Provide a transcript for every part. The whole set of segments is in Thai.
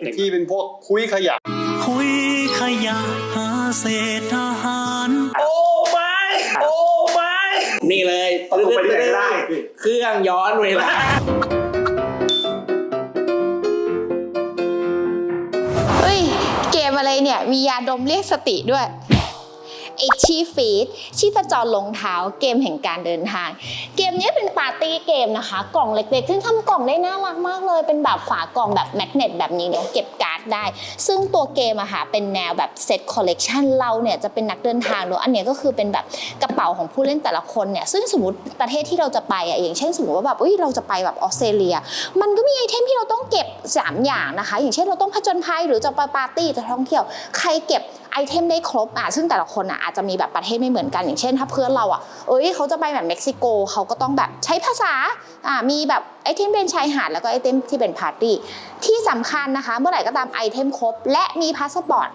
เต็มที่เป็นพวกคุยขยะ คุยขยะหาเศษอาหาร โอ้ไม่โอ้ไม่นี่เลยเอาลงไปที่ไหนก็ได้ เครื่องย้อนเวลาเฮ้ย เกมอะไรเนี่ย มียาดมเรียกสติด้วย ไอชีฟีดชีพจรลงเท้าเกมแห่งการเดินทาง เกมนี้เป็นปาร์ตี้เกมนะคะ กล่องเล็กๆ ซึ่งทำกล่องได้น่ารักมากเลย เป็นแบบฝากล่องแบบแมกเนตแบบนี้เดี๋ยวเก็บการ์ดได้ ซึ่งตัวเกมอะค่ะเป็นแนวแบบเซตคอลเลกชันเราเนี่ยจะเป็นนักเดินทางเนอะอันเนี้ยก็คือเป็นแบบกระเป๋าของผู้เล่นแต่ละคนเนี่ยซึ่งสมมติประเทศที่เราจะไปอะอย่างเช่นสมมติว่าแบบเอ้ยเราจะไปแบบออสเตรเลีย มันก็มีไอเทมที่เราต้องเก็บ 3 อย่างนะคะ อย่างเช่นเราต้องผจญภัยหรือจะไปปาร์ตี้จะท่องเที่ยว ใครเก็บไอเทมได้ครบอะซึ่งแต่ละคนอะอาจจะมีแบบประเทศไม่เหมือนกันอย่างเช่น ถ้าเพื่อนเราอะเอ้ยเขาจะไปแบบเม็กซิโกเขาก็ต้องแบบใช้ภาษาอ่ามีแบบไอเทมเป็นชายหาดแล้วก็ไอเทมที่เป็นปาร์ตี้ที่สำคัญนะคะ เมื่อไหร่ก็ตามไอเทมครบ และมีพาสปอร์ต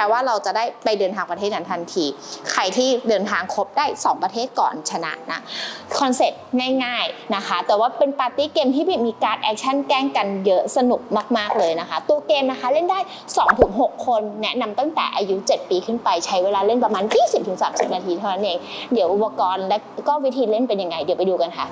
ลว่าเราจะได้ไปเดินทางประเทศนั้นทันที ใครที่เดินทางครบได้ 2 ประเทศก่อนชนะนะคอนเซ็ปต์ง่ายๆนะคะ แต่ว่าเป็นปาร์ตี้เกมที่มีการแอคชั่นแกล้งกันเยอะสนุกมากๆเลยนะคะ ตัวเกมนะคะเล่นได้ 2-6 คน แนะนำตั้งแต่อายุ 7 ปีขึ้นไปใช้เวลาเล่นประมาณ 20-30 นาทีเท่านั้นเอง เดี๋ยวอุปกรณ์และก็วิธีเล่นเป็นยังไง เดี๋ยวไปดูกันค่ะ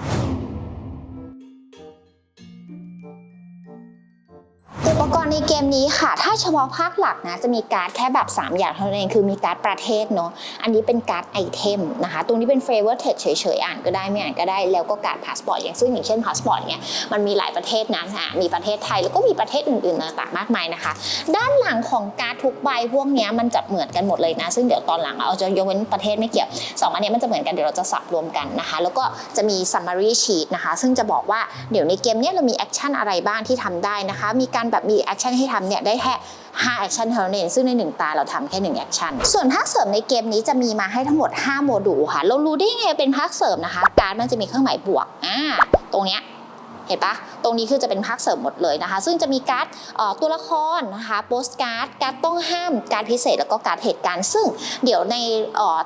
อุปกรณ์ในเกมนี้ค่ะ ถ้าเฉพาะภาคหลักนะจะมีการ์ดแค่แบบ 3 อย่างเท่านั้นเองคือมีการ์ดประเทศเนาะอันนี้เป็นการ์ดไอเทมนะคะตรงนี้เป็น flavor text เฉยๆ อ่านก็ได้ไม่อ่านก็ได้แล้วก็การ์ดพาสปอร์ตอย่างซึ่งอย่างเช่นพาสปอร์ตเนี่ยมันมีหลายประเทศนะฮะมีประเทศไทยแล้วก็มีประเทศอื่นๆต่างๆมากมายนะคะ ด้านหลังของการ์ดทุกใบพวกนี้มันจะเหมือนกันหมดเลยนะ ซึ่งเดี๋ยวตอนหลังเราจะยกเว้นประเทศไม่เกี่ยวสองอันนี้มันจะเหมือนกันเดี๋ยวเราจะสับรวมกันนะคะ แล้วก็จะมี summary sheet นะคะ ซึ่งจะบอกว่าเดี๋ยวในเกมนี้เรามีแอคชั่นอะไรบ้างที่ทำได้นะคะ มีการแบบมีแอคชั่นให้ทำเนี่ยได้แค่5แอคชั่นเท่านั้นเองซึ่งใน 1 ตาเราทำแค่1แอคชั่นส่วนภาคเสริมในเกมนี้จะมีมาให้ทั้งหมด 5 โมดูลค่ะเรารู้ได้ยังไงเป็นภาคเสริมนะคะ การมันจะมีเครื่องหมายบวกอ่าตรงเนี้ย เห็นปะตรงนี้คือจะเป็นภาคเสริมหมดเลยนะคะ ซึ่งจะมีการ์ดตัวละครนะคะโปสการ์ดการ์ดต้องห้ามการ์ดพิเศษแล้วก็การ์ดเหตุการณ์ ซึ่งเดี๋ยวใน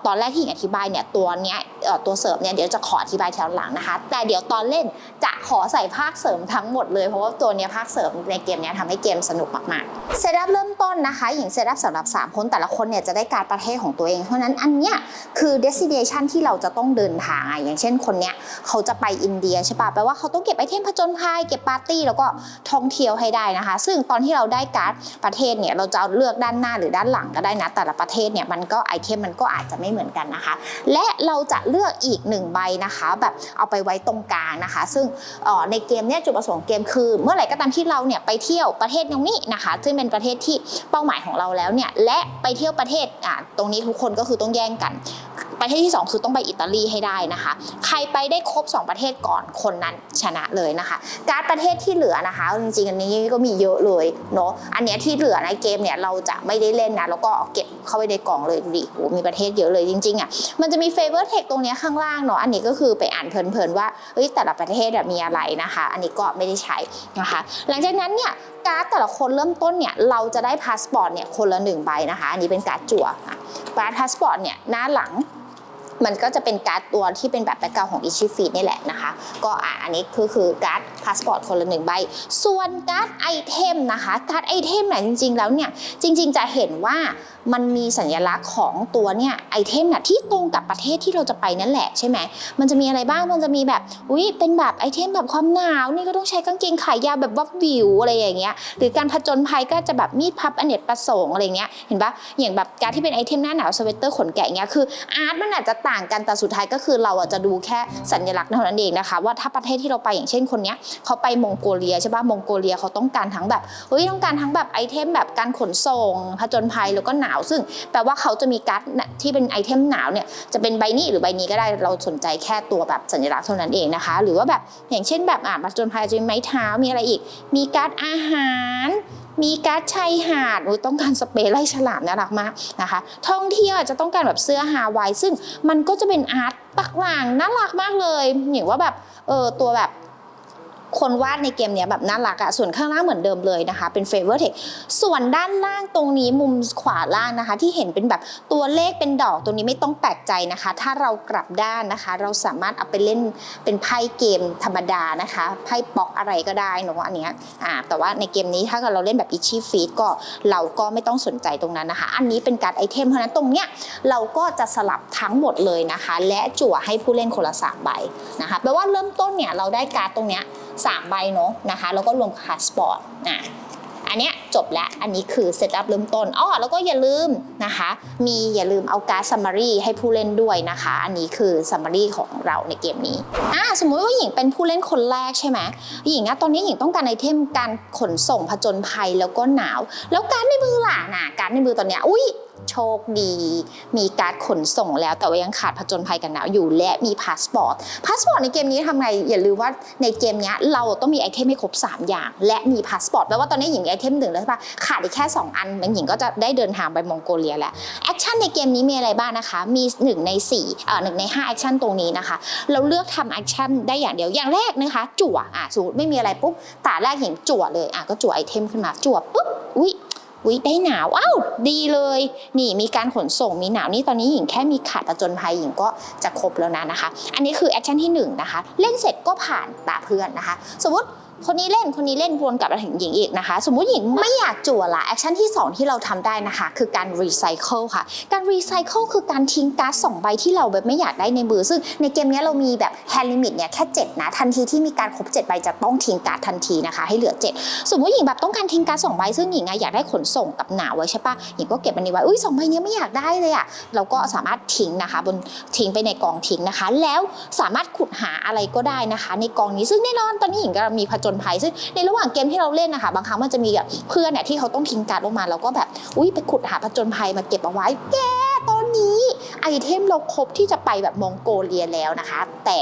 ตอนแรกที่หญิงอธิบายเนี่ยตัวเนี้ยตัวเสริมเนี่ยเดี๋ยวจะขออธิบายแถวหลังนะคะ แต่เดี๋ยวตอนเล่นจะขอใส่ภาคเสริมทั้งหมดเลยเพราะว่าตัวเนี้ยภาคเสริมในเกมเนี้ยทำให้เกมสนุกมากๆเซตอัพเริ่มต้นนะคะหญิงเซตอัพสำหรับ 3 คนแต่ละคนเนี่ยจะได้การประเทศของตัวเอง เพราะฉะนั้นอันเนี้ยคือ destination ที่เราจะต้องเดินทางอะอย่างเช่นคนเนี้ยเขาจะไปอินเดียใช่ปะแปลว่าเขาต้องเก็บไอเทมผจญภัยเก็บปาร์ตี้แล้วก็ท่องเที่ยวให้ได้นะคะ ซึ่งตอนที่เราได้การ์ดประเทศเนี่ยเราจะเลือกด้านหน้าหรือด้านหลังก็ได้นะ แต่ละประเทศเนี่ยมันก็ไอเทมมันก็อาจจะไม่เหมือนกันนะคะ และเราจะเลือกอีกหนึ่งใบนะคะ แบบเอาไปไว้ตรงกลางนะคะ ซึ่งออในเกมเนี่ยจุดประสงค์เกมคือ เมื่อไหร่ก็ตามที่เราเนี่ยไปเที่ยวประเทศตรงนี้นะคะ ซึ่งเป็นประเทศที่เป้าหมายของเราแล้วเนี่ยและไปเที่ยวประเทศอ่าตรงนี้ทุกคนก็คือต้องแย่งกัน ประเทศที่2คือต้องไปอิตาลีให้ได้นะคะ ใครไปได้ครบ 2 ประเทศก่อนคนนั้นชนะเลยนะคะ การประเทศที่เหลือนะคะจริงๆอันนี้ก็มีเยอะเลยเนาะอันเนี้ยที่เหลือในเกมเนี่ยเราจะไม่ได้เล่นนะแล้วก็เก็บเข้าไปในกล่องเลยดูดิโหมีประเทศเยอะเลยจริงๆอะมันจะมี favor text ตรงเนี้ยข้างล่างเนาะอันนี้ก็คือไปอ่านเพลินๆว่าเฮ้ยแต่ละประเทศมีอะไรนะคะ อันนี้ก็ไม่ได้ใช้นะคะ หลังจากนั้นเนี่ยการ์ดแต่ละคนเริ่มต้นเนี่ยเราจะได้พาสปอร์ตเนี่ยคนละหนึ่งใบนะคะ อันนี้เป็นการ์ดจั่วค่ะการ์ดพาสปอร์ตเนี่ยหน้าหลัง มันก็จะเป็นการ์ดตัวที่เป็นแบบแบ็กกราวของอิชิฟีนี่แหละนะคะ ก็อะอันนี้คือคือการ์ดพาสปอร์ตคนละหนึ่งใบ ส่วนการ์ดไอเทมนะคะ การ์ดไอเทมเนี่ยจริง ๆ แล้วเนี่ยจริง ๆ จะเห็นว่า มันมีสัญลักษณ์ของตัวเนี่ยไอเทมน่ะที่ตรงกับประเทศที่เราจะไปนั่นแหละใช่ไหมมันจะมีอะไรบ้างมันจะมีแบบอุ้ยเป็นแบบไอเทมแบบความหนาวนี่ก็ต้องใช้กางเกงขายาวแบบวับวิวอะไรอย่างเงี้ยหรือการผจญภัยก็จะแบบมีดพับอเนกประสงค์อะไรเงี้ยเห็นปะอย่างแบบการที่เป็นไอเทมหน้าหนาวสเวตเตอร์ขนแกะเงี้ยคืออาร์ตมันอาจจะต่างกันแต่สุดท้ายก็คือเราอะจะดูแค่สัญลักษณ์เท่านั้นเองนะคะว่าถ้าประเทศที่เราไปอย่างเช่นคนเนี้ยเขาไปมองโกเลียใช่ปะมองโกเลียเขาต้องการทั้งแบบเฮ้ยต้องการทั้งแบบไอเทมแบบการขนส่งผจญภัยแล้วก็หนาวซึ่งแปลว่าเขาจะมีการ์ดที่เป็นไอเทมหนาวเนี่ยจะเป็นใบนี้หรือใบนี้ก็ได้เราสนใจแค่ตัวแบบสัญลักษณ์เท่านั้นเองนะคะ หรือว่าแบบอย่างเช่นแบบอ่าผจญภัยจะมีไม้เท้ามีอะไรอีก มีการ์ดอาหารมีการ์ดชายหาดต้องการสเปรย์ไล่ฉลามน่ารักมากนะคะ ท่องเที่ยวอาจจะต้องการแบบเสื้อฮาวายซึ่งมันก็จะเป็นอาร์ตต่างน่ารักมากเลยอย่างว่าแบบเออตัวแบบ คนวาดในเกมเนี้ยแบบน่ารักอะส่วนข้างล่างเหมือนเดิมเลยนะคะ เป็น favor text ส่วนด้านล่างตรงนี้มุมขวาล่างนะคะ ที่เห็นเป็นแบบตัวเลขเป็นดอกตรงนี้ไม่ต้องแปลกใจนะคะ ถ้าเรากลับด้านนะคะ เราสามารถเอาไปเล่นเป็นไพ่เกมธรรมดานะคะไพ่ป๊อกอะไรก็ได้เนอะอันเนี้ยอ่าแต่ว่าในเกมนี้ถ้าเกิดเราเล่นแบบ itchy feet ก็เราก็ไม่ต้องสนใจตรงนั้นนะคะ อันนี้เป็นการไอเทมเพราะนั้นตรงเนี้ยเราก็จะสลับทั้งหมดเลยนะคะ และจั่วให้ผู้เล่นคนละสามใบนะคะแปลว่าเริ่มต้นเนี่ยเราได้การ์ดตรงเนี้ย สามใบเนาะนะคะ แล้วก็รวมคาร์ดสปอร์ตอะอันเนี้ยจบแล้ว อันนี้คือเซตอัพเริ่มต้นอ๋อแล้วก็อย่าลืมนะคะ มีอย่าลืมเอาการ์ดซัมมารีให้ผู้เล่นด้วยนะคะ อันนี้คือซัมมารีของเราในเกมนี้อ่าสมมุติว่าหญิงเป็นผู้เล่นคนแรกใช่ไหมหญิงอะตอนนี้หญิงต้องการไอเทมการขนส่งผจญภัยแล้วก็หนาว แล้วการในมือล่ะนะการในมือตอนเนี้ยอุ้ย โชคดี มีการขนส่งแล้วแต่ว่ายังขาดผจญภัยกันหนาวอยู่ และมีพาสปอร์ตพาสปอร์ตในเกมนี้ทำไงอย่าลืมว่าในเกมนี้เราต้องมีไอเทมให้ครบ 3 อย่าง และมีพาสปอร์ตแปลว่าตอนนี้หญิงมีไอเทมหนึ่งแล้วใช่ปะขาดอีกแค่ 2 อันมันหญิงก็จะได้เดินทางไปมองโกเลียแล้วแอคชั่นในเกมนี้มีอะไรบ้างนะคะ มี 1 ใน4เอ่อหนึ่งใน5แอคชั่นตรงนี้นะคะ เราเลือกทำแอคชั่นได้อย่างเดียวอย่างแรกนะคะจั่วอะสมมติไม่มีอะไรปุ๊บตาแรกหญิงจั่วเลยอะก็จั่วไอเทมขึ้นมาจั่วปุ๊บอุ้ย วิได้หนาวอ้าวดีเลย นี่มีการขนส่งมีหนาวนี่ตอนนี้หญิงแค่มีขาดประจนภัยหญิงก็จะครบแล้วนะนะคะ อันนี้คือแอคชั่นที่หนึ่งนะคะ เล่นเสร็จก็ผ่านตาเพื่อนนะคะ สมมติ คนนี้เล่นคนนี้เล่นวนกลับมาถึงหญิงอีกนะคะ สมมุติหญิงไม่อยากจั่วละแอคชั่นที่ 2 ที่เราทำได้นะคะ คือการรีไซเคิลค่ะ การรีไซเคิลคือการทิ้งก๊าร์ดสองใบที่เราแบบไม่อยากได้ในมือซึ่งในเกมนี้เรามีแบบแฮนด์ลิมิตเนี่ยแค่ 7 นะ ทันทีที่มีการครบ 7 ใบจะต้องทิ้งก๊าร์ดทันทีนะคะ ให้เหลือ 7 สมมุติหญิงแบบต้องการทิ้งก๊าร์ดสองใบซึ่งหญิงอะอยากได้ขนส่งกับหนาวไว้ใช่ปะหญิงก็เก็บมันนี้ไว้อุ้ยสองใบเนี้ยไม่อยากได้เลยอะเราก็สามารถทิ้งนะคะบนทิ้งไปในกองทิ้งนะคะ แล้วสามารถขุดหาอะไรก็ได้นะคะ ในกองนี้ซึ่งแน่นอนตอนนี้หญิงก็มีผจญภัย ซึ่งในระหว่างเกมที่เราเล่นนะคะบางครั้งมันจะมีแบบเพื่อนเนี่ยที่เขาต้องทิ้งการ์ดลงมาเราก็แบบอุ้ยไปขุดหาผจญภัยมาเก็บเอาไว้แกตอนนี้ไอเทมเราครบที่จะไปแบบมองโกเลียแล้วนะคะ แต่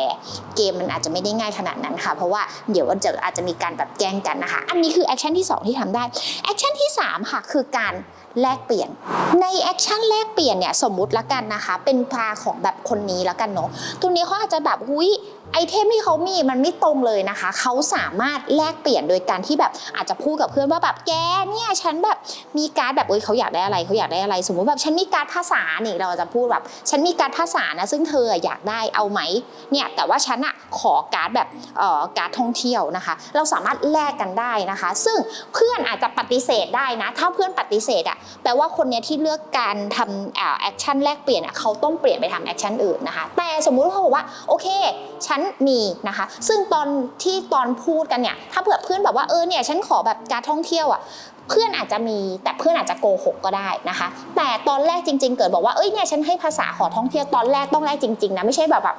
เกมมันอาจจะไม่ได้ง่ายขนาดนั้นค่ะ เพราะว่าเดี๋ยวจะอาจจะมีการแบบแกล้งกันนะคะ อันนี้คือแอคชั่นที่สองที่ทำได้แอคชั่นที่สามค่ะคือการแลกเปลี่ยน ในแอคชั่นแลกเปลี่ยนเนี่ยสมมุติละกันนะคะ เป็นพาของแบบคนนี้ละกันเนาะตรงนี้เขาอาจจะแบบหุ้ย ไอเทมที่เขามีมันไม่ตรงเลยนะคะ เขาสามารถแลกเปลี่ยนโดยการที่แบบอาจจะพูดกับเพื่อนว่าแบบแกเนี่ยฉันแบบมีการ์ดแบบเอ้ยเขาอยากได้อะไรเขาอยากได้อะไร สมมุติแบบฉันมีการ์ดภาษานี่เราจะพูดแบบฉันมีการ์ดภาษานะซึ่งเธออยากได้เอาไหมเนี่ยแต่ว่าฉันอะขอการ์ดแบบเอ่อการ์ดท่องเที่ยวนะคะ เราสามารถแลกกันได้นะคะ ซึ่งเพื่อนอาจจะปฏิเสธได้นะ ถ้าเพื่อนปฏิเสธอะแปลว่าคนเนี้ยที่เลือกการทำแอคชั่นแลกเปลี่ยนอะเขาต้องเปลี่ยนไปทำแอคชั่นอื่นนะคะ แต่สมมุติเขาบอกว่าโอเค ฉันมีนะคะ ซึ่งตอนที่ตอนพูดกันเนี่ย ถ้าเผื่อเพื่อนแบบว่าเออเนี่ยฉันขอแบบการท่องเที่ยวอะเพื่อนอาจจะมีแต่เพื่อนอาจจะโกหกก็ได้นะคะ แต่ตอนแรกจริง ๆ เกิดบอกว่าเอ้ยเนี่ยฉันให้ภาษาขอท่องเที่ยวตอนแรกต้องแรกจริงๆนะไม่ใช่แบบแบบ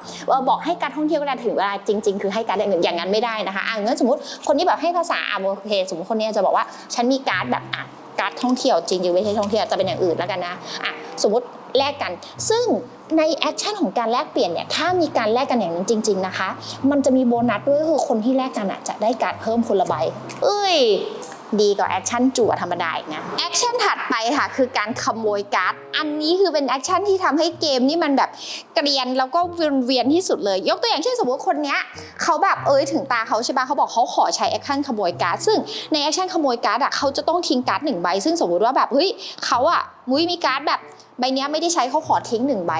บอกให้การท่องเที่ยวก็ได้ถึงเวลาจริง ๆ คือให้การอย่างอื่นอย่างนั้นไม่ได้นะคะอะงั้นสมมติคนที่แบบให้ภาษาอะโอเคสมมติคนนี้จะบอกว่าฉันมีการ์ดแบบอะการ์ดท่องเที่ยวจริงๆไม่ใช่ท่องเที่ยวจะเป็นอย่างอื่นแล้วกันนะอะสมมติ แลกกัน ซึ่งในแอคชั่นของการแลกเปลี่ยนเนี่ยถ้ามีการแลกกันอย่างนั้นจริง ๆนะคะ มันจะมีโบนัสด้วยคือคนที่แลกกันอะจะได้การ์ดเพิ่มคนละใบเอ้ย ดีกว่าแอคชั่นจั่วธรรมดาอีกนะแอคชั่นถัดไปค่ะคือการขโมยการ์ดอันนี้คือเป็นแอคชั่นที่ทำให้เกมนี่มันแบบเกรียนแล้วก็วนเวียนที่สุดเลย ยกตัวอย่างเช่นสมมติคนเนี้ยเขาแบบเอ้ยถึงตาเขาใช่ปะเขาบอกเขาขอใช้แอคชั่นขโมยการ์ดซึ่งในแอคชั่นขโมยการ์ดอะเขาจะต้องทิ้งการ์ดหนึ่งใบซึ่งสมมติว่าแบบเฮ้ยเขาอะมุ้ยมีการ์ดแบบใบเนี้ยไม่ได้ใช้เขาขอทิ้งหนึ่งใบ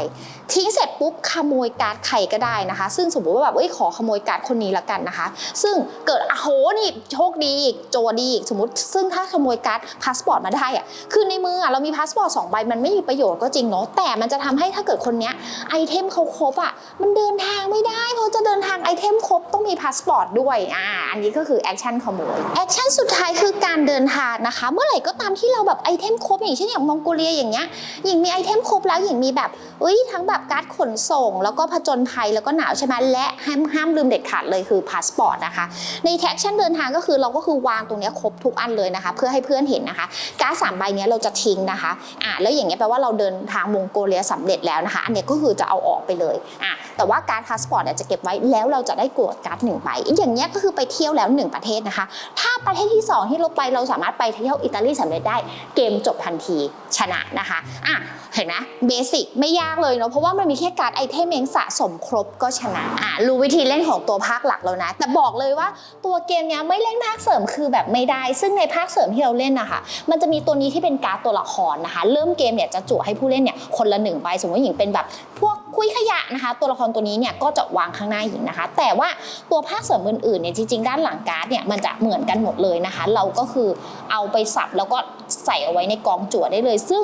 ทิ้งเสร็จปุ๊บขโมยการ์ดใครก็ได้นะคะ ซึ่งสมมติว่าแบบเอ้ยขอขโมยการ์ดคนนี้ละกันนะคะ ซึ่งเกิดอะโหนี่โชคดีอีกโจดีอีกสมมติ ซึ่งถ้าขโมยการ์ดพาสปอร์ตมาได้อะคือในมืออะเรามีพาสปอร์ตสองใบมันไม่มีประโยชน์ก็จริงเนาะแต่มันจะทำให้ถ้าเกิดคนเนี้ยไอเทมเขาครบอะมันเดินทางไม่ได้เพราะจะเดินทางไอเทมครบต้องมีพาสปอร์ตด้วยอ่าอันนี้ก็คือแอคชั่นขโมยแอคชั่นสุดท้ายคือการเดินทางนะคะ เมื่อไหร่ก็ตามที่เราแบบไอเทมครบอย่างเช่นอย่างมองโกเลียอย่างเงี้ยหญิงมีไอเทมครบแล้วหญิงมีแบบเอ้ยทั้งแบบการ์ดขนส่ง แล้วก็ผจญภัยแล้วก็หนาวใช่ไหมและห้ามห้ามลืมเด็ดขาดเลยคือพาสปอร์ตนะคะ ในแท็กชั่นเดินทางก็คือเราก็คือวางตรงเนี้ยครบทุกอันเลยนะคะ เพื่อให้เพื่อนเห็นนะคะ การ์ดสามใบเนี้ยเราจะทิ้งนะคะอ่าแล้วอย่างเงี้ยแปลว่าเราเดินทางมองโกเลียสำเร็จแล้วนะคะ อันเนี้ยก็คือจะเอาออกไปเลยอะแต่ว่าการ์ดพาสปอร์ตเนี่ยจะเก็บไว้แล้วเราจะได้กดการ์ดหนึ่งใบอย่างเงี้ยก็คือไปเที่ยวแล้วหนึ่งประเทศนะคะ ถ้าประเทศที่สองที่เราไปเราสามารถไปเที่ยวอิตาลีสำเร็จได้เกมจบทันทีชนะนะคะอะเห็นไหมเบสิกไม่ยากเลยเนาะเพราะว่ามันมีแค่การไอเทมเองสะสมครบก็ชนะอะรู้วิธีเล่นของตัวภาคหลักแล้วนะ แต่บอกเลยว่าตัวเกมเนี้ยไม่เล่นภาคเสริมคือแบบไม่ได้ ซึ่งในภาคเสริมที่เราเล่นนะคะ มันจะมีตัวนี้ที่เป็นการ์ดตัวละครนะคะ เริ่มเกมเนี่ยจะจุให้ผู้เล่นเนี่ยคนละหนึ่งใบสมมติหญิงเป็นแบบพวก คุยขยะนะคะ ตัวละครตัวนี้เนี่ยก็จะวางข้างหน้าหญิงนะคะ แต่ว่าตัวภาคเสริมอื่นๆเนี่ยจริงๆ ด้านหลังการ์ดเนี่ยมันจะเหมือนกันหมดเลยนะคะ เราก็คือเอาไปสับแล้วก็ใส่เอาไว้ในกองจั่วได้เลย ซึ่ง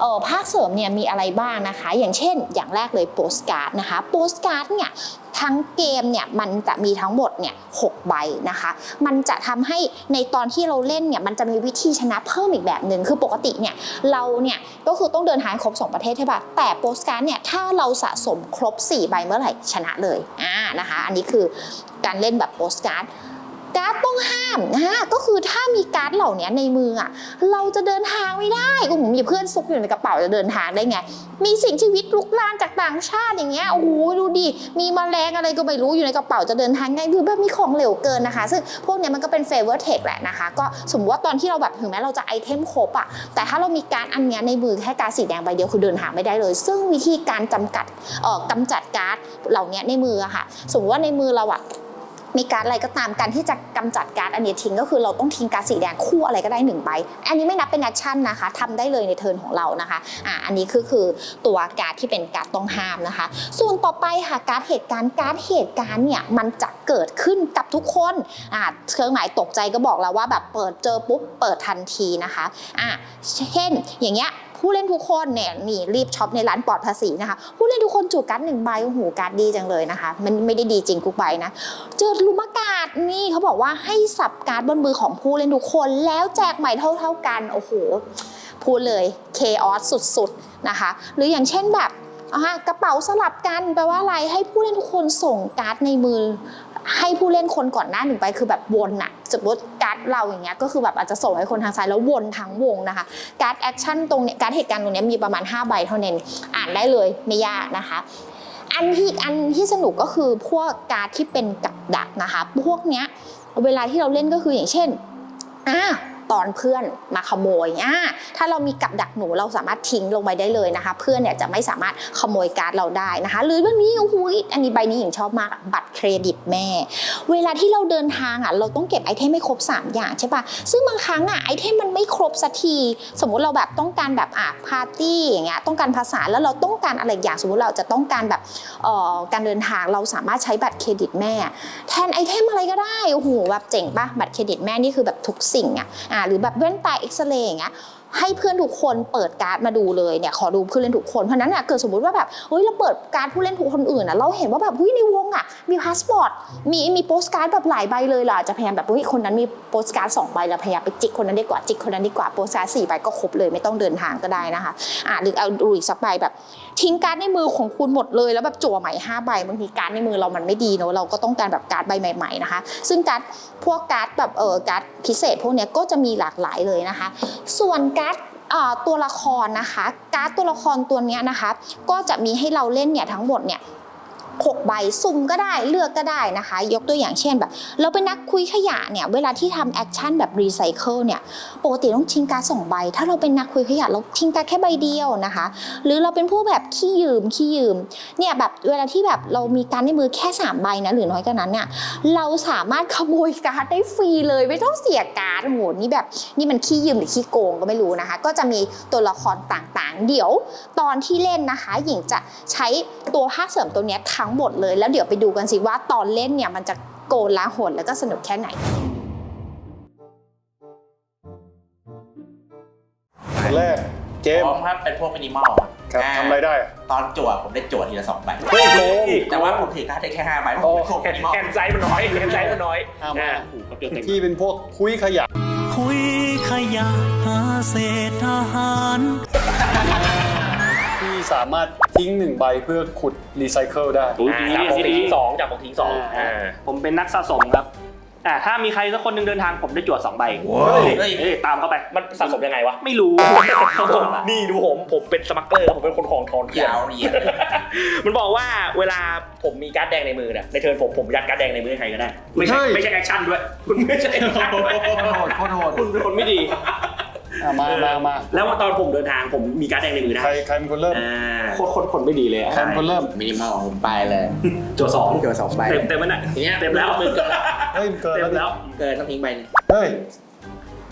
เอ่อภาคเสริมเนี่ยมีอะไรบ้างนะคะ อย่างเช่น อย่างแรกเลยโปสการ์ดนะคะโปสการ์ดเนี่ยทั้งเกมเนี่ยมันจะมีทั้งหมดเนี่ยหกใบนะคะ มันจะทำให้ในตอนที่เราเล่นเนี่ยมันจะมีวิธีชนะเพิ่มอีกแบบหนึ่งคือปกติเนี่ยเราเนี่ยก็คือต้องเดินทางครบ 2 ประเทศใช่ปะแต่โปสการ์ดเนี่ยถ้าเราสะสมครบ 4 ใบเมื่อไหร่ชนะเลยอ่านะคะ อันนี้คือการเล่นแบบโปสการ์ด การ์ดต้องห้ามนะก็คือถ้ามีการ์ดเหล่านี้ในมืออะเราจะเดินทางไม่ได้โอ้โหมีเพื่อนซุกอยู่ในกระเป๋าจะเดินทางได้ไง มีสิ่งชีวิตลุกลานจากต่างชาติอย่างเงี้ยโอ้โหดูดิมีแมลงอะไรก็ไม่รู้อยู่ในกระเป๋าจะเดินทางไงคือแบบมีของเหลวเกินนะคะ ซึ่งพวกเนี้ยมันก็เป็นเฟเวอร์เทคแหละนะคะ ก็สมมติว่าตอนที่เราแบบถึงแม้เราจะไอเทมครบอะแต่ถ้าเรามีการดอันเนี้ยในมือแค่การดสีแดงใบเดียวคือเดินทางไม่ได้เลย ซึ่งวิธีการจำกัดเอ่อกำจัดการ์ดเหล่านี้ในมืออะค่ะ สมมติว่าในมือเราอะ มีการอะไรก็ตามการที่จะกำจัดการอันนี้ทิ้งก็คือเราต้องทิ้งการสีแดงคู่อะไรก็ได้หนึ่งใบ อันนี้ไม่นับเป็นแอคชั่นนะคะทำได้เลยในเทิร์นของเรานะคะอ่าอันนี้คือคือตัวการดที่เป็นการดต้องห้ามนะคะ ส่วนต่อไปค่ะการดเหตุการณ์การดเหตุการณ์เนี่ยมันจะเกิดขึ้นกับทุกคนอ่าเครื่องหมายตกใจก็บอกแล้วว่าแบบเปิดเจอปุ๊บเปิดทันทีนะคะอ่าเช่นอย่างเงี้ย ผู้เล่นทุกคนเนี่ยนี่รีบช็อปในร้านปลอดภาษีนะคะ ผู้เล่นทุกคนจูการ์ดหนึ่งใบโอ้โหการ์ดดีจังเลยนะคะ มันไม่ได้ดีจริงทุกใบนะ เจอลุมากาศนี่เขาบอกว่าให้สับการ์ดบนมือของผู้เล่นทุกคนแล้วแจกใหม่เท่า ๆกันโอ้โหพูดเลยเคออสสุดๆนะคะ หรืออย่างเช่นแบบอ่ากระเป๋าสลับกันแปลว่าอะไรให้ผู้เล่นทุกคนส่งการ์ดในมือ ให้ผู้เล่นคนก่อนหน้าหนึ่งไปคือแบบวนอะสมมติการ์ดเราอย่างเงี้ยก็คือแบบอาจจะส่งให้คนทางซ้ายแล้ววนทั้งวงนะคะ การ์ดแอคชั่นตรงเนี้ยการ์ดเหตุการณ์ตรงเนี้ยมีประมาณ 5 ใบเท่านั้นอ่านได้เลยไม่ยากนะคะอันที่อันที่สนุกก็คือพวกการ์ดที่เป็นกับดักนะคะ พวกเนี้ยเวลาที่เราเล่นก็คืออย่างเช่นอ่า ตอนเพื่อนมาขโมยอ่าถ้าเรามีกับดักหนูเราสามารถทิ้งลงไปได้เลยนะคะ เพื่อนเนี่ยจะไม่สามารถขโมยการ์ดเราได้นะคะ หรือเรื่องนี้โอ้โหอันนี้ใบนี้หญิงชอบมากบัตรเครดิตแม่ เวลาที่เราเดินทางอะเราต้องเก็บไอเทมไม่ครบ 3 อย่างใช่ปะซึ่งบางครั้งอะไอเทมมันไม่ครบสักที สมมุติเราแบบต้องการแบบอะปาร์ตี้อย่างเงี้ยต้องการภาษาแล้วเราต้องการอะไรอย่างสมมติเราจะต้องการแบบเอ่อการเดินทางเราสามารถใช้บัตรเครดิตแม่ แทนไอเทมอะไรก็ได้โอ้โหแบบเจ๋งปะบัตรเครดิตแม่นี่คือแบบทุกสิ่งอะอ่าหรือแบบแว่นตาเอ็กซเรย์อย่างเงี้ยให้เพื่อนทุกคนเปิดการ์ดมาดูเลยเนี่ยขอดูผู้เล่นทุกคนเพราะนั้นอะเกิดสมมติว่าแบบเฮ้ยเราเปิดการ์ดผู้เล่นทุกคนอื่นอะเราเห็นว่าแบบเฮ้ยในวงอะมีพาสปอร์ตมีมีโปสการ์ดแบบหลายใบเลยเราอจจะพยายามแบบเฮ้ยคนนั้นมีโปสการ์ดสองใบเราพยายามไปจิกคนนั้นดีกว่าจิกคนนั้นดีกว่าโปสการ์ดสี่ใบก็ครบเลยไม่ต้องเดินทางก็ได้นะคะอะหรือเอาดูอีกสักใบแบบ ทิ้งการ์ดในมือของคุณหมดเลยแล้วแบบจั่วใหม่ห้าใบบางทีการ์ดในมือเรามันไม่ดีเนอะเราก็ต้องการแบบการ์ดใบใหม่ๆนะคะ ซึ่งการ์ดพวกการ์ดแบบเออการ์ดพิเศษ พวกนี้ก็จะมีหลากหลายเลยนะคะ ส่วนการ์ดเอ่อตัวละครนะคะ การ์ดตัวละครตัวนี้นะคะ ก็จะมีให้เราเล่นเนี่ยทั้งหมดเนี่ย หกใบสุ่มก็ได้เลือกก็ได้นะคะ ยกตัวอย่างเช่นแบบ เราเป็นนักคุยขยะเนี่ยเวลาที่ทำแอคชั่นแบบรีไซเคิลเนี่ยปกติต้องทิ้งการสองใบ ถ้าเราเป็นนักคุยขยะเราทิ้งการแค่ใบเดียวนะคะ หรือเราเป็นผู้แบบขี้ยืมขี้ยืมเนี่ยแบบเวลาที่แบบเรามีการในมือแค่สามใบนะหรือน้อยกว่านั้นเนี่ยเราสามารถขโมยการ์ดได้ฟรีเลยไม่ต้องเสียการ์ดโหนี่แบบนี่มันขี้ยืมหรือขี้โกงก็ไม่รู้นะคะ ก็จะมีตัวละครต่างๆ เดี๋ยวตอนที่เล่นนะคะ หญิงจะใช้ตัวภาคเสริมตัวเนี้ยทั้งหมดเลย แล้วเดี๋ยวไปดูกันสิว่าตอนเล่นเนี่ยมันจะโกนล้าหนแล้วก็สนุกแค่ไหนคนแรกเจมพส์ร้อมครับเป็นพวกมินิมอลครับอ่าทำอะไรได้อะตอนจั่วผมได้จั่วทีละสองใบเฮ้ยโกงแต่ว่าผมถือการ์ดได้แค่ห้าใบเพราะผมเป็นพวกแอมินนิมอลแอนไซด์มันน้อยแอนไซด์มันน้อยเอามาอ่าที่เป็นพวกคุยขยะคุยขยะหาเศษอาหารที่ สามารถทิ้งหนึ่งใบเพื่อขุดรีไซเคิลได้อ่าจากของทิ้งสองจากของทิ้งสองอ่า อ่าผมเป็นนักสะสมครับอ่าถ้ามีใครสักคนหนึงเดินทางผมได้จั่วสองใบเฮ้ยเฮ้ยเฮ้ยตามเข้าไป มันสะสมยังไงวะไม่รู้นี่ดูผมผมเป็นสมัครเกอร์ผมเป็นคนของทอนเถื่อน ยาวเหยียด มันบอกว่าเวลาผมมีการ์ดแดงในมือเนี่ยในเทิร์นผมผมยัดการ์ดแดงในมือให้ใครก็ได้ ไม่ใช่เฮ้ย ไม่ใช่แอคชั่นด้วย คุณไม่ใช่แอคชั่นด้วยโทษโทษโทษคุณเป็นคนไม่ดี อะมามามาแล้วตอนผมเดินทางผมมีการ์ดแดงในมือได้ใครใครเป็นคนเริ่ม อ่าโคตรคนคนไม่ดีเลยอะใครเป็นคนเริ่ม มินิมอลผมไปเลยจั่วสองเกิดสองใบเต็มเต็มมันอะทีเนี้ยเต็มแล้วมือเกินเฮ้ยเกินเต็แล้วมดิแล้ว เกินต้องทิ้งใบหนึงเฮ้ย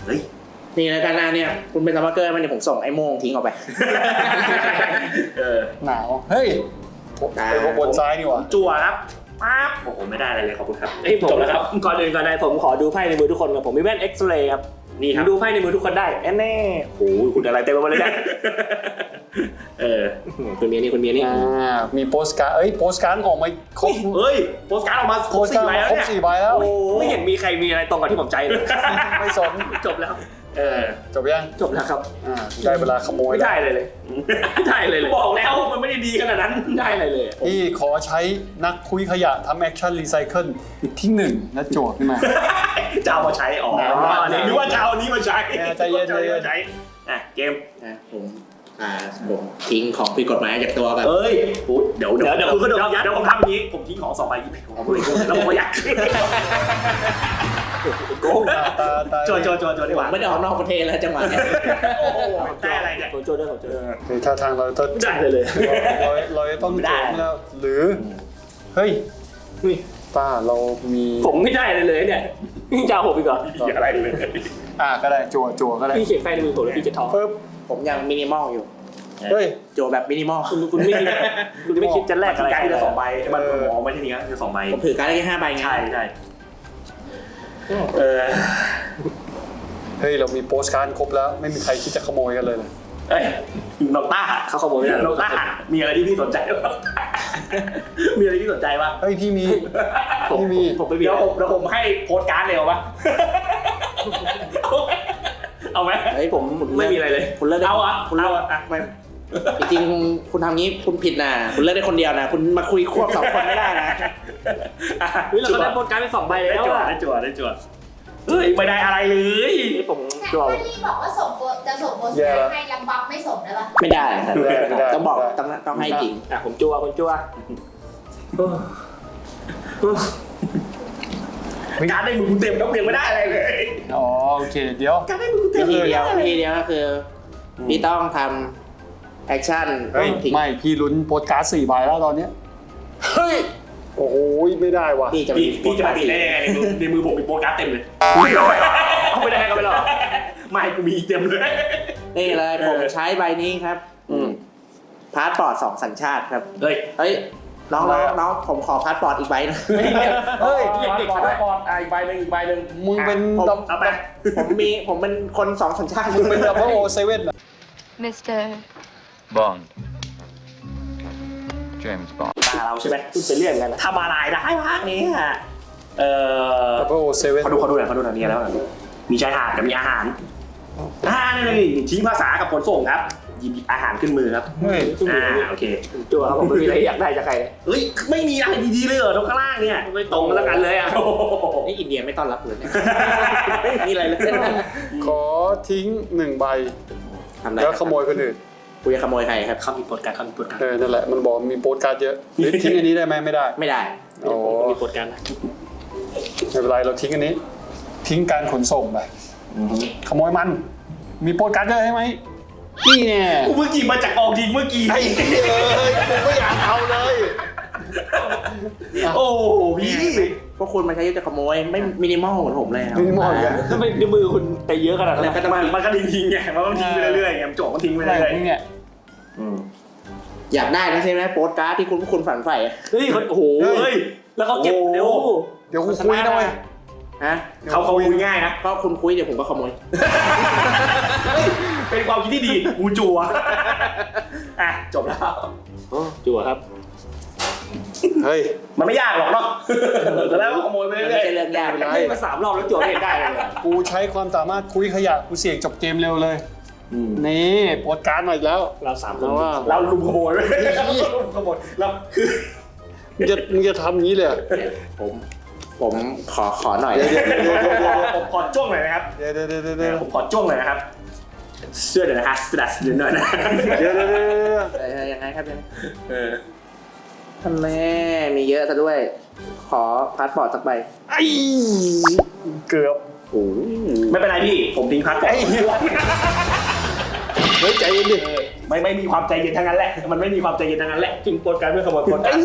เฮ้ยนี่แล้วกันนะเนี่ยคุณเป็นสมาร์เกอร์มันเนี่ยผมส่งไอ้โม่งทิ้งออกไป เออหนาว เฮ้ยไอ้พวกบนซ้ายนี่หว่า จั่วครับปั๊บโอ้โหไม่ได้อะไรเลยขอบคุณครับเอ้ยผมนะครับก่อนอื่นก่อนใดผมขอดูไพ่ในมือทุกคนก่อนผมมีแว่นเอ็กซเรย์ครับ นี่ครับดูไพ่ในมือทุกคนได้แน่แน่ๆโอ้โหคุณอะไรเต็มไปหมดเลยเนี่ยเออคุณเมียนี่คุณเมียนี่อ่ามีโปสการ์ดเอ้ยโปสการ์ดออกมาครบเฮ้ยโปสการ์ดออกมาคโปรบสสี่การ์ดใบแล้วครบเนี่ยสี่ใบแล้วโอ้ไม่เห็นมีใครมีอะไรตรงกับที่ผมใจเลยไม่สนจบแล้วเออจบยังจบแล้วครับอ่าได้เวลาขโมยไม่แล้วได้เลยเลยไม่ได้เลยเลยบอกแล้วมันไม่ได้ดีขนาดนั้นไม่ได้อะไรเลยพี่ขอใช้นักคุยขยะทำแอคชั่นรีไซเคิลที่หนึ่งแล้วโจทย์ขึ้นมา จะเอามาใช้อ๋อหนาวมากนึกว่าจะเอาอันนี้มาใช้เออใจเย็นจะอาอัใจเย็นมาใช้อะเกมนะผมอ่าผมทิ้งของผิดกฎหมายจากตัวแบบเอ้ยโอ้เดี๋ยวเดี๋ยวเดี๋ยวคุณก็โดนยัดเดี๋ยวผมทำอย่างนี้ ผมทิ้งของสองใบยิบของผมเลยแล้วผมก็ยัดโกงตาตาตาโจโจโจโจดีกผมว่าไม่ได้ออกนอกประเทศแล้วจังหวะเนี้ยโอ้โหได้อะไรเนี่ยโจโจด้วยโจเฮ้ยท่าทางเราจะไม่ได้เลยเลยเราเราจะต้องไม่ได้โจทย์แล้วหรือ เฮ้ยนี่ป้าเรามี ผมไม่ได้เลยเลยเนี่ย พี่จะเอาผมอีกเหรออย่าอะไรเลยอ่าก็ได้จั่วจั่วก็ได้พี่เขียนไฟในมือผมแล้วพี่จะท้อปึ๊บผมยังมินิมอลอยู่เฮ้ยโจแบบมินิมอลคุณคุณไม่คิดคุณไม่คิดจะแลกอะไรการที่จะสองใบมันเออมองไม่ใช่นี้จะสองใบผมถือการ์ดได้แค่ห้าใบไงใช่ใช่เออเฮ้ยเรามีโปสการ์ดครบแล้ว ไม่มีใครคิดจะขโมยกันเลยเหรอเอ้ย นกต้าเขาขโมยไม่ได้นกต้ามีอะไรที่พี่สนใจบ้างมีอะไรที่สนใจบ้างเฮ้ยพี่มี ผมไม่มี ผมไม่มีเดี๋ยวผมเดี๋ยวผมให้โพสต์การ์ดเร็วปะเอาไหมเฮ้ยผมผมไม่มีอะไรเลย คุณเลิกได้เอาอะคุณเลิกเอาอะไม่จริงๆคุณทำงี้คุณผิดนะคุณเลิกได้คนเดียวนะคุณมาคุยควบสองคนไม่ได้นะ เฮ้ยเราก็ได้โปรการ์ดไปสองใบได้แล้วจวดอะได้จวดได้จวดเฮ้ยไม่ได้อะไรเลย นี่ผม แต่จั่วว่านี่บอกว่าส่งโปรจะส่งโปรสแย่แล้วให้แล้วบัฟไม่ส่งได้ปะไม่ได้ครับไม่ได้ไม่ได้ ต้องบอกไม่ได้ต้องต้องให้จริงอะผมจั่วผมจั่วการ์ดได้มือกูเต็มแล้วเพียงไม่ได้อะไรเลยอ๋อโอเคเดี๋ยว การ์ดได้มือกูเต็วิมธีเลยเดียววิธีเดียวก็คืออพี่ต้องทำแอคชั่นเฮ้ย ทิ้งไม่พี่ลุ้นโปสการ์ดสี่ใบแล้วตอนเนี้ยเฮ้ย โอ้โหไม่ได้ว่ะพี่จะพี่มีพี่จะมาบีได้ยังไงในมือในมือผมมีโปสการ์ดเต็มเลยเอาไปได้ก็ไม่หรอกไม่กูมีเต็มเลย นี่เลยผมใช้ใบนี้ครับ อืมพาสปอร์ตสองสัญชาติครับ เฮ้ย เฮ้ยน้องอะไรน้องอะน้องผมขอพาสปอร์ตอีกใบหนึง เฮ้ยเด็กๆด้วยปอดอะอีกใบหนึ่งอีกใบหนึ่งมึงเป็นผมดับเอาไปผมมีผมเป็นคนสองสัญชาติมึงเป็นดับเบิลโอเซเว่น Mr. Bond. James Bond. ตาเราใช่ไหมพูดไปเรื่อยเหมือนกันนะทำอะไรได้ภาคนี้อะเอ่อดับเบิลโอเซเว่นเขาดูเขาดูหน่อยเขาดูหน่อยนี่แล้วกันมีชายหาดกับมีอาหารอ่านี่นี่ทิ้งภาษากับขนส่งครับหยิบอาหารขึ้นมือครับเฮ้ยอ่าโอเคผมจั่วครับผมไม่มีอะไรอยากได้จากใครเลยเฮ้ยไม่มีอะไรดีๆเลยเหรอตรงข้างล่างเนี่ยไม่ตรงกันแล้วกันเลยอะโอ้โหนี่อินเดียไม่ต้อนรับเลยเนี่ยไม่มีอะไรเลยขอทิ้งหนึ่งใบทำได้แล้วขโมยคนอื่น กูจะขโมยใครครับเขามีโปรดการเขามีโปรดการเออนั่นแหละมันบอกมีโปสการ์ดเยอะหรือทิ้งอันนี้ได้ไหมไม่ได้ ไม่ได้อ๋อมีโปรการ์ดนะไม่เป็นไรเราทิ้งอันนี้ ทิ้งการขนส่งไปขโมยมัน มีโปสการ์ดเยอะใช่ไหมนี่แน่กูเมื่อกี้มาจากกองยิงเมื่อกี้ไอ้เหี้ยเลยกูไม่อยากเอาเลย โอ้โหพี่ พวกคุณมาใช้ยุทธจะขโมย ไม่มินิมอลเหมือนผมเลยครับมินิมอลอีกแล้วทำไมในมือคุณไปเยอะขนาดนั้นแล้วก็ต้องมันมีมันก็ทิ้งทิ้งไงมันก็ทิ้งไปเรื่อยๆไงมันโจกมันทิ้งไปอะไรเรื่อยมึงเนี่ยอยากได้นะใช่ไหมโปสการ์ดที่คุณพวกคุณฝันใฝ่อะเฮ้ยเขาโอ้โหเฮ้ยแล้วเขาเก็บเดี๋ยวเดี๋ยวกูคุยหน่อยฮะเขาเขาคุยง่ายนะก็คุณคุยเดี๋ยวผมก็ขโมยเป็นความคิดที่ดีกูจัวอะจบแล้วจั่วครับ เฮ้ย มันไม่ยากหรอกเนาะแต่แล้วก็ขโมยไปมันเรื่ไม่อยใช่เรื่องยากไม่เลเป็นไรยมาสามรอบแล้วจั่วไม่เห็นได้เลยกูใช้ความสามารถคุยขยะกูเสี่ยงจบเกมเร็วเลยนี่โปสการ์ดมาอีกแล้ว เราสามคนแล้วว่าๆเราลุมขโมยไปลุมขโมยเราคือ มึงจะมึงจะทำอย่างนี้เลยเหรอผมผมขอขอหน่อย เดี๋ยวเดี๋ยวเดี๋ยวเดี๋ยวเดี๋ยวผมขอจ้วงหน่อยนะครับ เดี๋ยวเดี๋ยวเดี๋ยวเดี๋ยวผมขอจ้วงหน่อยนะครับเสื้อเดี๋ยวนะครับสตัสเดี๋ยวหน่อยนะ เดี๋ยวเดี๋ยวเดี๋ยวเดี๋ยวเออยังไงครับยังไงเออ ท่านแม่มีเยอะซะด้วย ขอพาสปอร์ตสักใบไอ้เกือบโอ้ยไม่เป็นไรพี่ ผมทิ้งพักก่อนเฮ้ยใจเย็นดิไม่ไม่มีความใจเย็นทั้งนั้นแหละ มันไม่มีความใจเย็นทั้งนั้นแหละทิ้งโปรดการเพื่อขโมยโปรดการ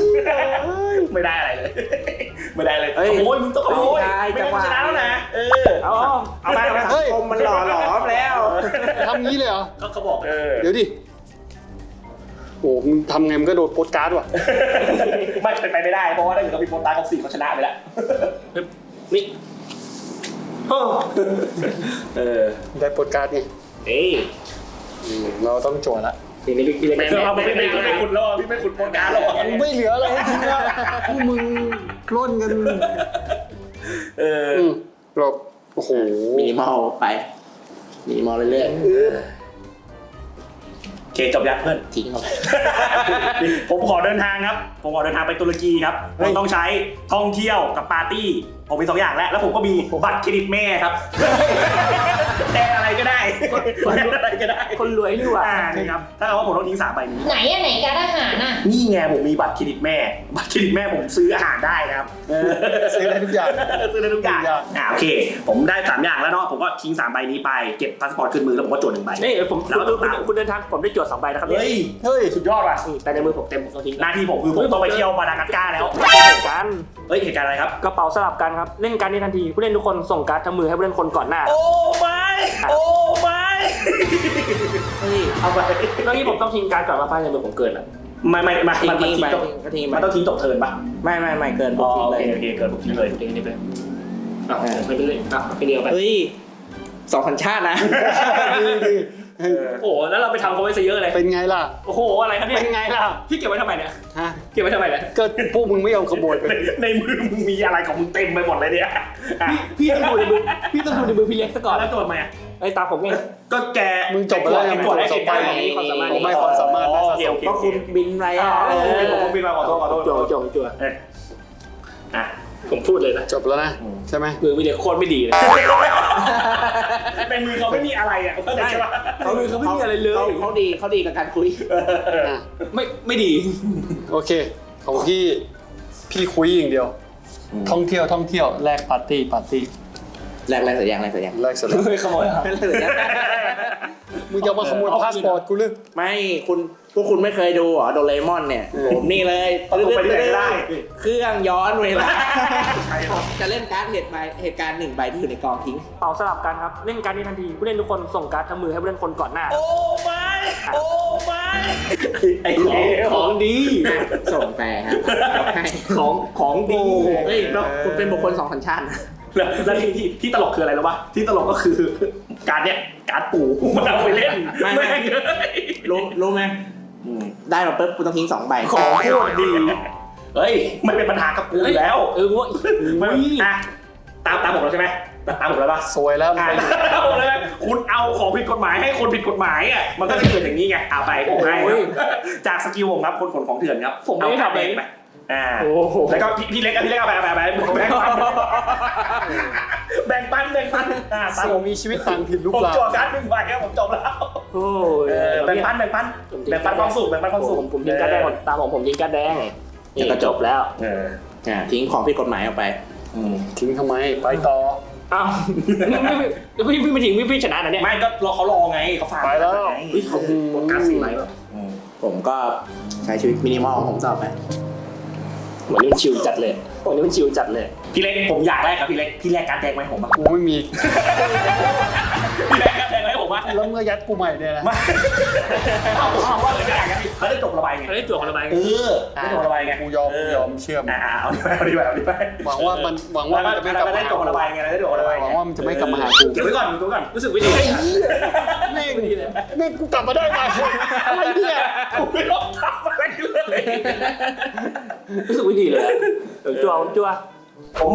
ไม่ได้อะไรเลย ไม่ได้เลยขโมยมึงต้องขโมยไม่งั้นมึงชนะแล้วนะ เออ เอาเอาไปเอาไปเฮ้ยคมมันหล่อหลอมแล้วทำงี้เลยเหรอเขาเขาบอกเออ เดี๋ยวดิ โอ้มึงทำไงมันก็โดนโปสการ์ดว่ะ ไม่เป็นไปไม่ได้เพราะว่าถ้าเกิดเขามีโปรตาเขาสี่เขาชนะไปแล้วนี่เออได้โปสการ์ดไงเอ้ยอืมเราต้องจวดละทีนี้พี่เล็กไม่เราไม่ไม่ไม่ขุดแล้วพี่ไม่ขุดโปรการหรอกมึงไม่เหลืออะไรให้ทิ้งแล้วพวกมึงปล้นกันเอออืมเราโอ้โหมินิมอลไปมินิมอลเรื่อยโอ เคจบยักเพื่อนๆทิ้งเข้าไป ผมขอเดินทางครับ ผมขอเดินทางไปตุรกีครับเฮ้ผยมต้องใช้ท่องเที่ยวกับปาร์ตี้ ผมมีสองอย่างแล้ว แล้วผมก็มีบัตรเครดิตแม่ครับแทนอะไรก็ได้แทนอะไรก็ได้คนรวยนี่หว่าอ่านี่ครับถ้าเอาว่าผมต้องทิ้งสามใบนี้ไหนอะไหนการอาหารอะนี่ไงผมมีบัตรเครดิตแม่ บัตรเครดิตแม่ผมซื้ออาหารได้นะครับเออซื้อได้ทุกอย่างซื้อได้ทุกอย่างทุกอย่างอ่าโอเค ผมได้สามอย่างแล้วเนาะผมก็ทิ้งสามใบนี้ไปเก็บพาสปอร์ตขึ้นมือแล้วผมก็จดหนึ่งใบนี่ผมแล้วก็คุณตามคุณเดินทางผมได้จวดสองใบนะครับเนี่ยเฮ้ยเฮ้ยสุดยอดว่ะอืมแต่ในมือผมเต็มผมต้องทิ้งหน้าที่ผมคือผมต้องไปเที่ยวมาดากัสการ์แล้วเหตุการณ์เฮ้ยเหตุการณ์อะไรครับ กระเป๋าสลับกันครับ เล่นการนี้ทันที ผู้เล่นทุกคนส่งการ์ดทั้งมือให้ผู้เล่นคนก่อนหน้า โอ้ไม่โอ้ไม่เฮ้ยเอาไปแล้วนี้ผมต้องทิ้งการ์ดก่อนว่าไพ่ในมือผมเกินอะไม่ไม่ไม่ทิ้งมันมันทิ้งทิ้ไปงจบก็ทิ้งไปมันต้องทิ้งจบเทิร์นปะไม่ไม่ไม่เกินอ๋อทิ้งโอเลยเคโอเคเกินผมทิ้งเลยทิ้งนี่ไปอะไปเรื่อยๆอะไปเดียวไปเฮ้ยสองพันชาตินะดีดีเฮ้ย โอ้โหแล้วเราไปทำเขาไว้ซะเยอะเลยเป็นไงล่ะ โอ้โหอะไรครับเนี่ยเป็นไงล่ะ พี่เก็บไว้ทำไมเนี่ยฮะ เก็บไว้ทำไมเนี่ยก็พวกมึงไม่ยอมขโมยไปในในมือมึงมีอะไรของมึงเต็มไปหมดเลยเนี่ยอะพี่ต้องดูในมือพี่ต้องดูในมือพี่เล็กซะก่อนแล้วโจทย์มาอะไอ้ตามผมไงก็แกมึงจบไปแล้วยังกดจบไปไอ้มีความสามารถผมไม่ความสามารถอ๋นะอสะโอเคสโอมเคก็คุณบินไรอ๋อะอเอโอเคอผมบินมาขอโทษขอโทษจั่วจั่วจั่วเอ้ยอะ ผมพูดเลยนะจบแล้วนะ ใช่ไหมมือพี่เล็กโคตรไม่ดีเลยในมือเขาไม่มีอะไรอะเข้าใจใช่ปะเขามือเขาไม่มีอะไรเลยเขาเขาดีเขาดีกับการคุยอะไม่ไม่ดี โอเค ของพี่พี่คุยอย่างเดียว ท่องเที่ยวท่องเที่ยวแลกปาร์ตี้ปาร์ตี้ แรกแรกเสร็จยังแรกเสร็จยังแลกเสร็จแล้วไม่ขโมยเหรอแรกเสร็จยังมึงจะมาขโมยพาสปอร์ตกูหรือไม่คุณพวกคุณไม่เคยดูเหรอโดเรมอนเนี่ยผมนี่เลยต้องไปที่ไหนก็ได้เครื่องย้อนเวลาจะเล่นการ์ดเหตุใบเหตุการณ์หนึ่งใบที่อยู่ในกองทิ้งเป่าสลับกันครับเล่นการนี้ทันทีผู้เล่นทุกคนส่งการ์ดทั้งมือให้ผู้เล่นคนก่อนหน้า โอ้ไม่โอ้ไม่ไอของของดีส่งไปครับให้ของของดีเฮ้ยคุณเป็นบุคคลสองสัญชาติ แล้วแล้วที่ที่ที่ตลกคืออะไรรู้ป่ะที่ตลกก็คือการเนี้ยการปู่มันเอาไปเล่นไม่ไม่ แม่งเลย รู้รู้ไหมได้มาปุ๊บคุณต้องทิ้งสองใบของโคตรดี เฮ้ย ไม่เป็นปัญหากับกูอยู่แล้ว เออว่าไม่อะตามตามผมแล้วใช่ไหมตามผมแล้วป่ะสวยแล้ว อะตามผมเลยคุณเอาของผิดกฎหมายให้คนผิดกฎหมายอะ มันก็จะเกิดอย่างนี้ไงเอาไปผมให้ครับจากสกิลผมครับ คนขนของเถื่อนครับผมไม่ได้ทำเอเองไป อ่าโอ้โห แล้วก็พี่พี่เล็กอะพี่เล็กเอาไปเอาไปเอาไปแบ่งปันแบ่งปันแบ่งปันอ่าตามสิ่ผงมมีชีวิตต่างถิ่นลุกผมลามจบการดหนึ่งใบครับผมจบแล้วโอ้เออแบ่งปันแบ่งปันแบ่งปันความสุขแบ่งปันความสุข ผมผมยิงการดแดงหมดตามผมผมยิงการดแดงนี่ก็จบแล้วเอออ่าทิ้งของผิดกฎหมายออกไปทิ้งทำไม ไปต่อ อ้าวพี่พี่ไม่ทิ้งพี่พี่ชนะนะเนี่ย ไม่ก็รอเขารอไงเขาฟังไปแล้วไงเฮ้ยเขาโฟกัสสีไหมแบบผมก็ใช้ชีวิตมินิมอลของผมต่อไป เหมือนนี่มันชิวจัดเลยวันนี้มันชิวจัดเลย พี่เล็กผมอยากแลกครับพี่เล็กพี่แลกการดแดงไหมผมอะกูไม่มีพี่แลกการดแดงไหมผมอะแล้วเมื่อยัดกูใหม่เนี่ยนะมาเอาเอาว่าเลยไม่อยากกันเขาได้จบระบายไงเขาได้จั่วคนละใบเออได้จบระบายไงกูยอมกูยอมเชื่อมอ่าเอาดีไปเอาดีไปเอาดีไปหวังว่ามันหวังว่ามันจะไม่กลับมาได้หาจบกูระบายไงได้จบระบายหไงวังว่ามันจะไม่กลับมาหากูเก็บไว้ก่อนเก็บไว้ก่อนรู้สึกไม่ดีแม่งแม่งกูกลับมาได้ไงอะไรเนี่ยกูไม่ต้องทำอะไร เลยรู้สึกไม่ดีเลยเออจั่วจั่วผม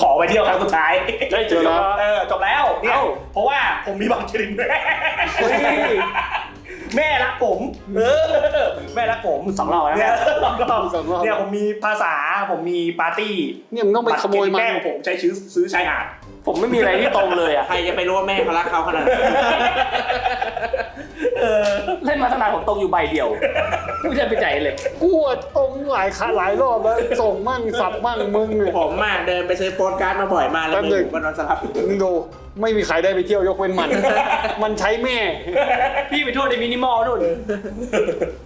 ขอไปเที่ยวครั้งสุดท้ายได้เจอแล้วเออจบแล้วเนี่ยเอ้าเพราะว่าผมมีบังชรินแม่แม่รักผมเออแม่รักผมผมสองรอบแล้วเนี่ยนะสองรอบสองรอบเนี่ยผมมีภาษาผมมีปาร์ตี้เนี่ยมึงต้องไปขโมยบัตรเครดิตมัแม่นของผมใช้ซื้อซื้อชายหาดผมไม่มีอะไรที่ตรงเลยอะใครจะไปรู้ว่าแม่เขารักเขาขนาดนั้น เออเล่นมาตั้งนานผมตรงอยู่ใบเดียวไม่ได้ไปใจเลย กูอะตรงหลายครั้งหลายรอบแล้ว ส่งมั่งสับมั่งมึงเนี่ย ผมมาเดินไปซื้อโปสการ์ดมาบ่อยมากแล้วแป๊บหนึ่มืองมันนอนสลับมึงดูไม่มีใครได้ไปเที่ยวยกเว้นมัน มันใช้แม่ พี่ไปโทษในมินิมอลนู่น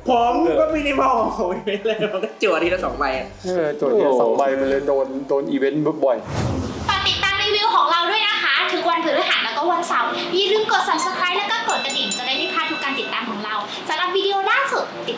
ผมก็มินิมอลของผมไม่เลยมันก็จั่วทีละสองใบอะเออตัวเนี้ยสองใบมันเลยโดนโดนอีเวนต์บ่อยฝากติดตามรีวิวของเราด้วยนะคะทุกวันพฤหัสแล้วก็วันเสาร์อย่าลืมกด subscribe และ ติด